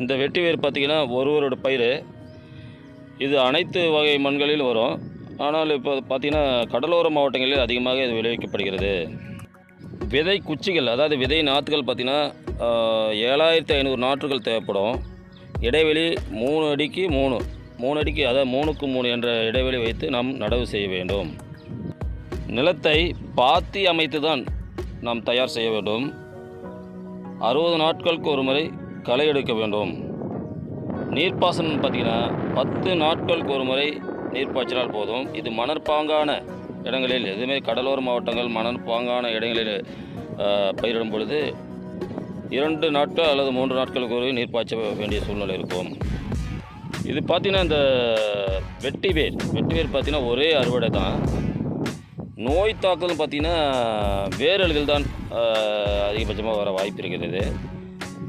இந்த வெட்டி வேர் பார்த்திங்கன்னா ஒருவரோட பயிர் இது அனைத்து வகை மண்களில் வரும். ஆனால் இப்போ பார்த்திங்கன்னா கடலோர மாவட்டங்களில் அதிகமாக இது விளைவிக்கப்படுகிறது. விதை குச்சிகள் அதாவது விதை நாற்றுகள் பார்த்திங்கன்னா ஏழாயிரத்தி ஐநூறு நாற்றுகள் தேவைப்படும். இடைவெளி மூணு அடிக்கு மூணு. மூணு அடிக்கு அதாவது மூணுக்கு மூணு என்ற இடைவெளி வைத்து நாம் நடவு செய்ய வேண்டும். நிலத்தை பாத்தி அமைத்து தான் நாம் தயார் செய்ய வேண்டும். அறுபது நாட்களுக்கு ஒரு முறை களை எடுக்க வேண்டும். நீர்ப்பாசனம் பார்த்திங்கன்னா பத்து நாட்களுக்கு ஒரு முறை நீர் பாய்ச்சினால் போதும். இது மணற்பாங்கான இடங்களில் எதுவுமே கடலோர மாவட்டங்கள் மணற்பாங்கான இடங்களில் பயிரிடும் பொழுது இரண்டு நாட்கள் அல்லது மூன்று நாட்களுக்கு ஒரு நீர் பாய்ச்ச வேண்டிய சூழ்நிலை இருக்கும். இது பார்த்தீங்கன்னா இந்த வெட்டி வேர் வெட்டி வேர் பார்த்தீங்கன்னா ஒரே அறுவடை தான். நோய் தாக்குதல் பார்த்தீங்கன்னா வேரல்கள் தான் அதிகபட்சமாக வர வாய்ப்பு இருக்கிறது.